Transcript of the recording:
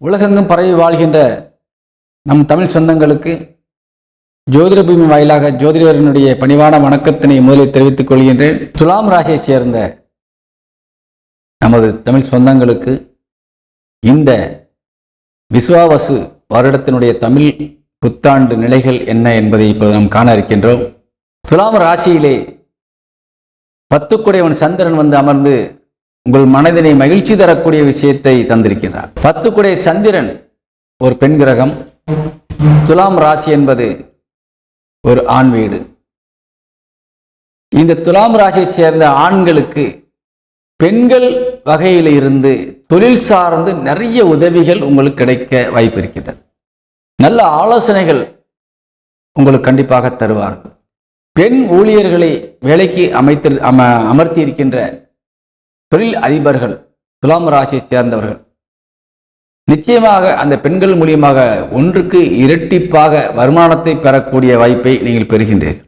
உலகெங்கும் பரவி வாழ்கின்ற நம் தமிழ் சொந்தங்களுக்கு ஜோதிட பூமி வாயிலாக ஜோதிடரனுடைய பணிவான வணக்கத்தினை முதலில் தெரிவித்துக் கொள்கின்றேன். துலாம் ராசியை சேர்ந்த நமது தமிழ் சொந்தங்களுக்கு இந்த விஸ்வாவசு வருடத்தினுடைய தமிழ் புத்தாண்டு நிலைகள் என்ன என்பதை இப்போது நாம் காண இருக்கின்றோம். துலாம் ராசியிலே பத்துக்குடையவன் சந்திரன் வந்து அமர்ந்து உங்கள் மனதினை மகிழ்ச்சி தரக்கூடிய விஷயத்தை தந்திருக்கிறார். பத்துக்குடைய சந்திரன் ஒரு பெண் கிரகம். துலாம் ராசி என்பது ஒரு ஆண் வீடு. இந்த துலாம் ராசியை சேர்ந்த ஆண்களுக்கு பெண்கள் வகையில் இருந்து தொழில் சார்ந்து நிறைய உதவிகள் உங்களுக்கு கிடைக்க வாய்ப்பு இருக்கின்றது. நல்ல ஆலோசனைகள் உங்களுக்கு கண்டிப்பாக தருவார்கள். பெண் ஊழியர்களை வேலைக்கு அமைத்து அம அமர்த்தி இருக்கின்ற தொழில் அதிபர்கள் துலாம் ராசியை சேர்ந்தவர்கள். நிச்சயமாக அந்த பெண்கள் மூலியமாக ஒன்றுக்கு இரட்டிப்பாக வருமானத்தை பெறக்கூடிய வாய்ப்பை நீங்கள் பெறுகின்றீர்கள்.